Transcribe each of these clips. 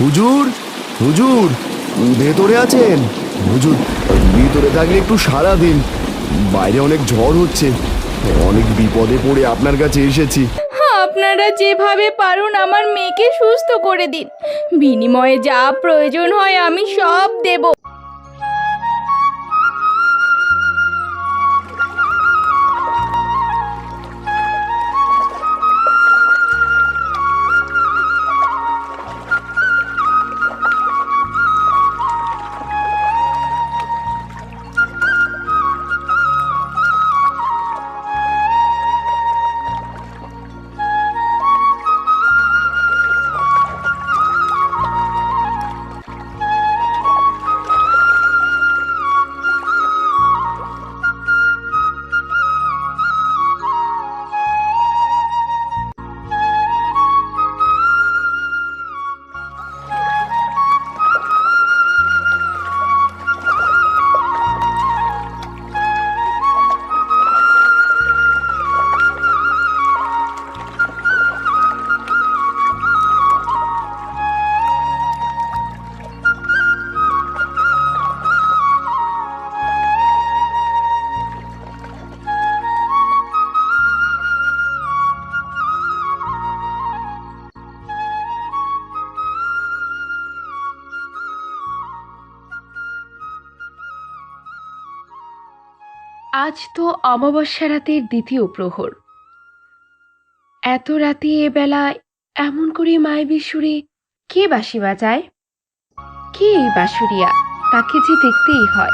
হুজুর হুজুর, ভেতরে আছেন। হুজুর, ভিতরে থাকলে একটু সারা দিন। বাইরে অনেক ঝড় হচ্ছে, অনেক বিপদে পড়ে আপনার কাছে এসেছি। আপনারা যেভাবে পারুন আমার মেয়েকে সুস্থ করে দিন। বিনিময়ে যা প্রয়োজন হয় আমি সব দেব। আজ তো অমাবস্যা রাতের দ্বিতীয় প্রহর। এত রাতে এ বেলায় এমন করে মায়াবী সুরে কে বাঁশি বাজায়? কে এই বাঁশুরিয়া? তাকে যে দেখতেই হয়।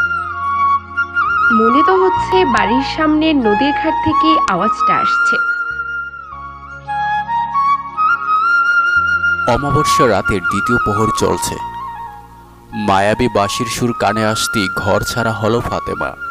মনে তো হচ্ছে বাড়ির সামনের নদীর ঘাট থেকে আওয়াজটা আসছে। অমাবস্যা রাতের দ্বিতীয় প্রহর চলছে। মায়াবী বাঁশির সুর কানে আসতেই ঘর ছাড়া হলো ফাতেমা।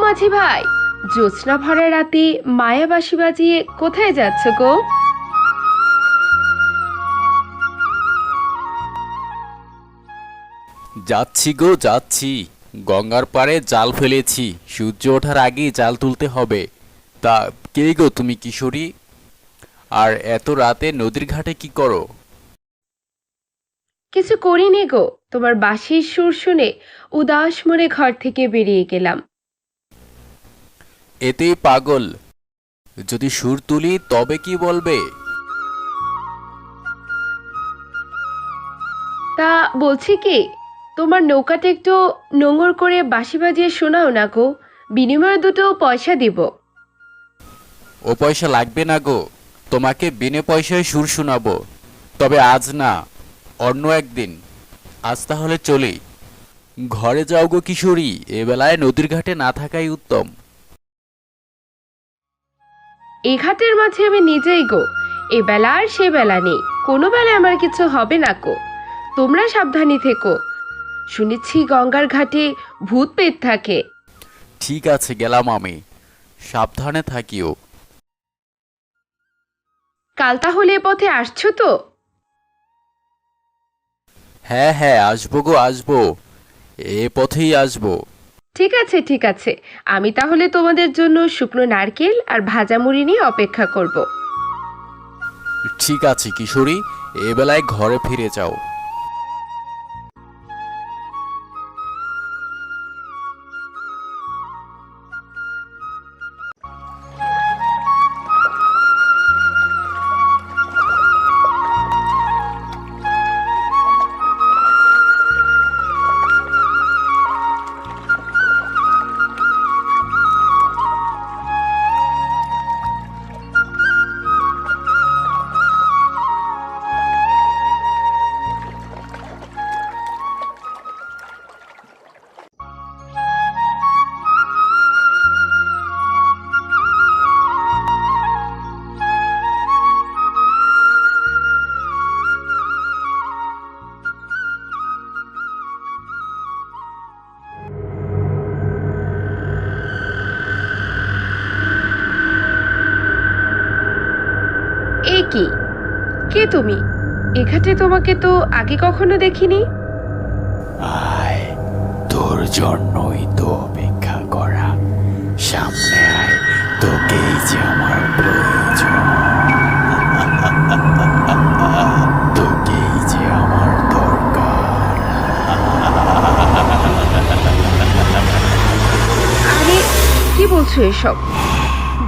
মাঝি ভাই? জ্যোৎস্না ভরা রাতে মায়া বাঁশি বাজিয়ে কোথায় যাচ্ছ গো? যাচ্ছি গো যাচ্ছি। গঙ্গার পাড়ে জাল ফেলেছি। সূর্য ওঠার আগেই জাল তুলতে হবে। তা কে গো তুমি কিশোরী? আর এত রাতে নদীর ঘাটে কি করো? কিছু করিনি গো। তোমার বাঁশির সুর শুনে উদাস মনে ঘর থেকে বেরিয়ে গেলাম। এতেই পাগল। যদি সুর তুলি তবে কি বলবে? তা বলছি কি তোমার নৌকাটা একটু নোঙর করে বাঁশি বাজিয়ে শোনাও না গো বিনিময়ে দুটো পয়সা দিব। ও পয়সা লাগবে না গো তোমাকে বিনে পয়সায় সুর শোনাবো। তবে আজ না অন্য একদিন। আজ তাহলে চলি। ঘরে যাও গো কিশোরী এবেলায় নদীর ঘাটে না থাকাই উত্তম। এ ঘাটের মাঝে আমি নিজেই গো। এ বেলা আর সে বেলা নেই। কোনো বেলায় আমার কিছু হবে না গো তোমরা সাবধানী থেকো। শুনেছি গঙ্গার ঘাটে ভূত পেট থাকে। ঠিক আছে গেলাম আমি। সাবধানে থাকিও। কাল তাহলে এ পথে আসছো তো? হ্যাঁ হ্যাঁ আসব গো আসব। এ পথেই আসব। ঠিক আছে ঠিক আছে। আমি তাহলে তোমাদের জন্য শুকনো নারকেল আর ভাজা মুড়ি নিয়ে অপেক্ষা করব। ঠিক আছে, কিশোরী। এবেলায় ঘরে ফিরে যাও। তুমি? এখানে তোমাকে তো আগে কখনো দেখিনি? আয় তোর জন্যই তো অপেক্ষা করা। সামনে আয় তোকেই যে আমার প্রয়োজন। তোকেই যে আমার দরকার। আরে কি বলছো এসব?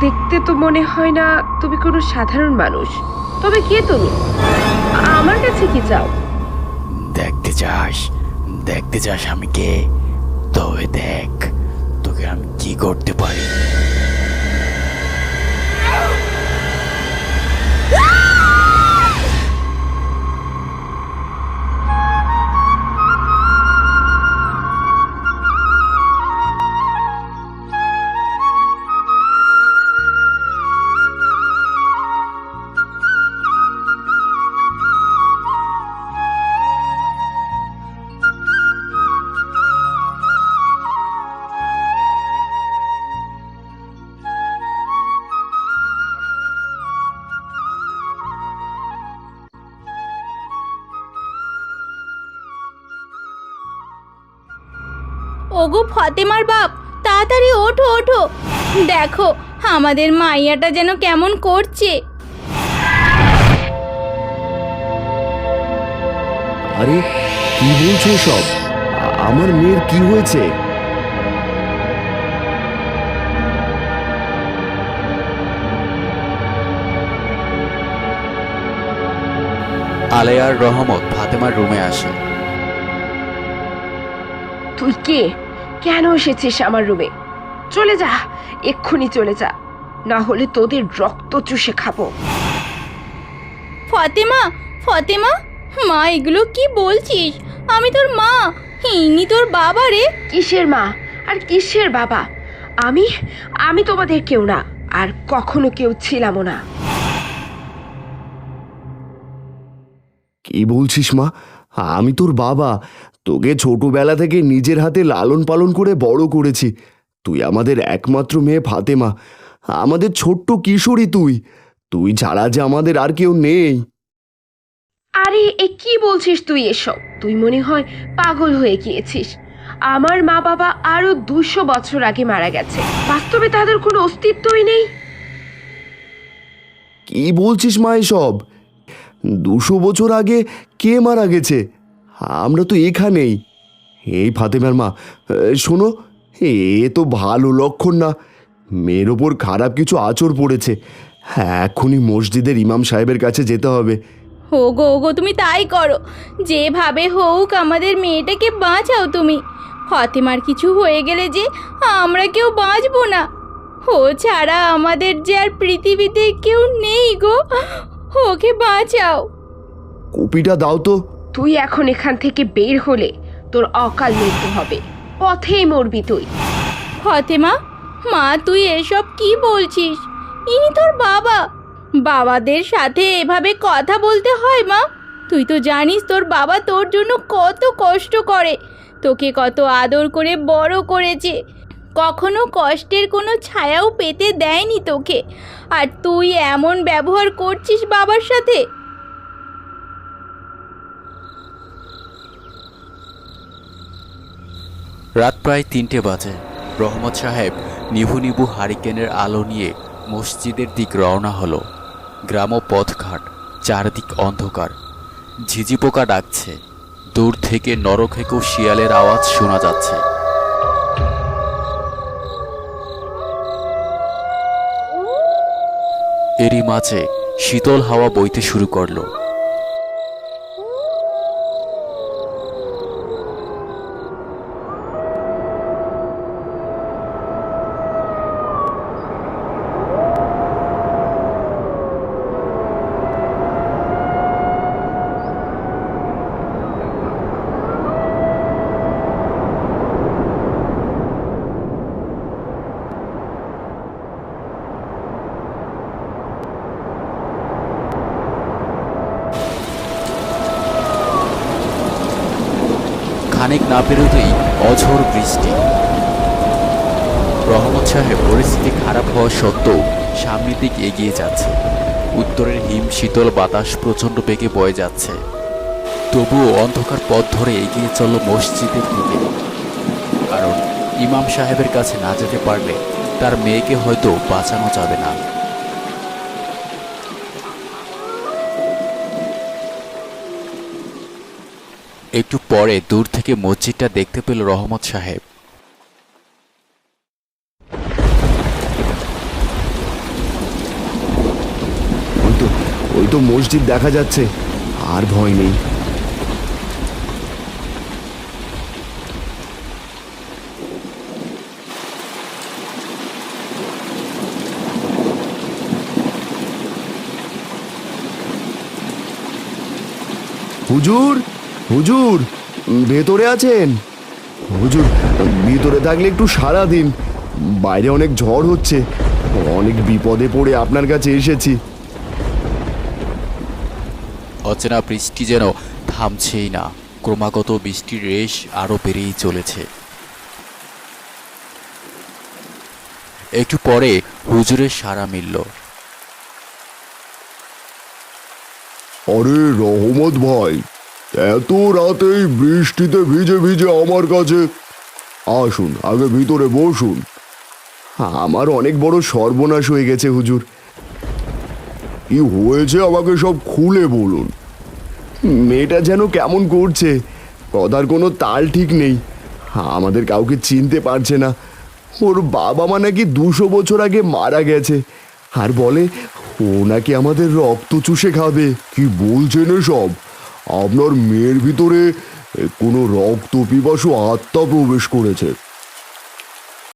দেখতে তো মনে হয় না তুমি কোনো সাধারণ মানুষ। তবে কে তুমি? আমার কাছে কি চাও? দেখতে চাস দেখতে চাস আমি কে? তবে দেখ, তোকে আমি কি করতে পারি? ওগো ফতেমার বাপ তাড়াতাড়ি ওঠো ওঠো। দেখো আমাদের মাইয়াটা যেন কেমন করছে। আরে কি বলছো সব? আমার মেয়ের কি হয়েছে? আলেয়ার রহমত ফাতেমার রুমে আসে। তুই কে? কেন এসেছিস আমার রুমে? চলে যা এক্ষুনি চলে যা। না হলে তোদের রক্ত চুষে খাব। ফতেমা ফতেমা মা এগুলো কি বলছিস? আমি তোর মা ইনি তোর বাবা রে। কিসের মা? আর কিসের বাবা? আমি আমি তোমাদের কেউ না আর কখনো কেউ ছিলামও না। কি বলছিস মা? আমি তোর বাবা তোকে ছোটবেলা থেকে নিজের হাতে লালন পালন করে বড় করেছি। তুই আমাদের একমাত্র মেয়ে ফাতেমা। আমাদের ছোট্ট কিশোরী তুই। তুই ছাড়া যে আমাদের আর কেউ নেই। আরে এ কি বলছিস তুই এসব? তুই মনে হয় পাগল হয়ে গিয়েছিস। আমার মা বাবা আরও দুশো বছর আগে মারা গেছে। বাস্তবে তাদের কোনো অস্তিত্বই নেই। কি বলছিস মা এসব? দুশো বছর আগে কে মারা গেছে? আমরা তো এখানেই। এই ফাতেমার মা শোনো এ তো ভালো লক্ষণ না। মেয়ের ওপর খারাপ কিছু আচর পড়েছে। হ্যাঁ এখনই মসজিদের ইমাম সাহেবের কাছে যেতে হবে। ওগো ওগো তুমি তাই করো। যেভাবে হোক আমাদের মেয়েটাকে বাঁচাও তুমি। ফতেমার কিছু হয়ে গেলে যে আমরা কেউ বাঁচবো না। ও ছাড়া আমাদের যে আর পৃথিবীতে কেউ নেই গো। ওকে বাঁচাও। কপিটা দাও তো। তুই এখন এখান থেকে বের হলে তোর অকাল মৃত্যু হবে। পথেই মরবি তুই। ফতেমা, মা, তুই এসব কি বলছিস? ইনি তোর বাবা। বাবাদের সাথে এভাবে কথা বলতে হয়, মা। তুই তো জানিস তোর বাবা তোর জন্য কত কষ্ট করে। তোকে কত আদর করে, বড় করেছে। কখনো কষ্টের কোনো ছায়াও পেতে দেয়নি তোকে। আর তুই এমন ব্যবহার করছিস বাবার সাথে? রাত প্রায় তিনটে বাজে। রহমত সাহেব নিভু নিভু হারিকেনের আলো নিয়ে মসজিদের দিক রওনা হলো। গ্রাম পথঘাট, চারদিক অন্ধকার। ঝিঝি পোকা ডাকছে। দূর থেকে নরখেকো শিয়ালের আওয়াজ শোনা যাচ্ছে। এরই মাঝে শীতল হাওয়া বইতে শুরু করল। খানিক না পেরোতেই অঝোর বৃষ্টি। রহমত সাহেব পরিস্থিতি খারাপ হওয়া সত্ত্বেও সামনের দিকে এগিয়ে যাচ্ছে। উত্তরের হিম শীতল বাতাস প্রচণ্ড বেগে বয়ে যাচ্ছে। তবুও অন্ধকার পথ ধরে এগিয়ে চলল মসজিদের দিকে। কারণ ইমাম সাহেবের কাছে না যেতে পারলে তার মেয়েকে হয়তো বাঁচানো যাবে না। একটু পরে দূর থেকে মসজিদটা দেখতে পেল রহমত সাহেব। ওই তো মসজিদ দেখা যাচ্ছে। আর ভয় নেই। হুজুর হুজুর ভেতরে আছেন। হুজুর ভিতরে থাকলে একটু সারা দিন। বাইরে অনেক ঝড় হচ্ছে অনেক বিপদে পড়ে আপনার কাছে এসেছি। অচেনা বৃষ্টি যেন থামছেই না ক্রমাগত বৃষ্টির রেশ আরও বেড়েই চলেছে। একটু পরে হুজুরের সারা মিলল। আরে রহমত ভাই এত রাতেই বৃষ্টিতে ভিজে ভিজে আমার কাছে। আসুন, আগে ভিতরে বসুন। আমার অনেক বড় সর্বনাশ হয়ে গেছে, হুজুর। কি হয়েছে আমাকে সব খুলে বলুন? মেয়েটা যেন কেমন করছে? কথার কোনো তাল ঠিক নেই। আমাদের কাউকে চিনতে পারছে না। ওর বাবা মা নাকি দুশো বছর আগে মারা গেছে। আর বলে, ও নাকি আমাদের রক্ত চুষে খাবে। কি বলছেন সব আপনার মেয়ের ভিতরে কোনো রক্ত পিপাসু আত্মা প্রবেশ করেছে।